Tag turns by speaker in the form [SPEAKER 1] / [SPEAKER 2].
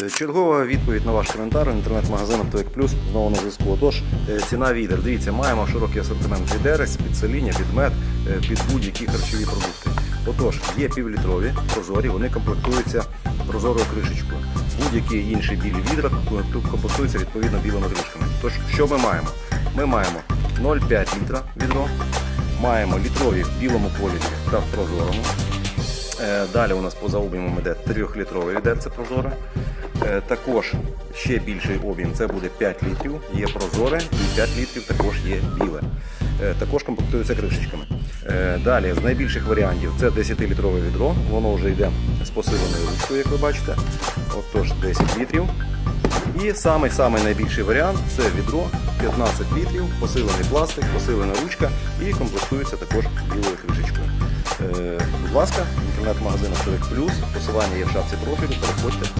[SPEAKER 1] Е, Чергова відповідь на ваш коментар інтернет-магазин Аптовик Плюс знову на зв'язку. Отож, е, ціна відер. Дивіться, маємо широкий асортимент відер, під соління, під е, під будь-які харчові продукти. Отож, є півлітрові, прозорі, вони комплектуються прозорою кришечкою. Будь-які інші білі відра комплектуються відповідно білими кришками. Тож, що ми маємо? Ми маємо 0,5 літра відро, маємо літрові в білому кольорі та в прозорому. Далі у нас поза об'ємом йде 3-літрове відерце прозоре. Е, Також ще більший об'єм це буде 5 літрів, є прозоре і 5 літрів також є біле. Е, Також комплектується кришечками. Е, Далі з найбільших варіантів це 10-літрове відро, воно вже йде з посиленою ручкою, як ви бачите. Отож 10 літрів. І самий самий найбільший варіант це відро 15 літрів, посилений пластик, посилена ручка і комплектується також білою кришечкою. Будь ласка, інтернет-магазин Плюс, посилання є в шапці профілю, переходьте.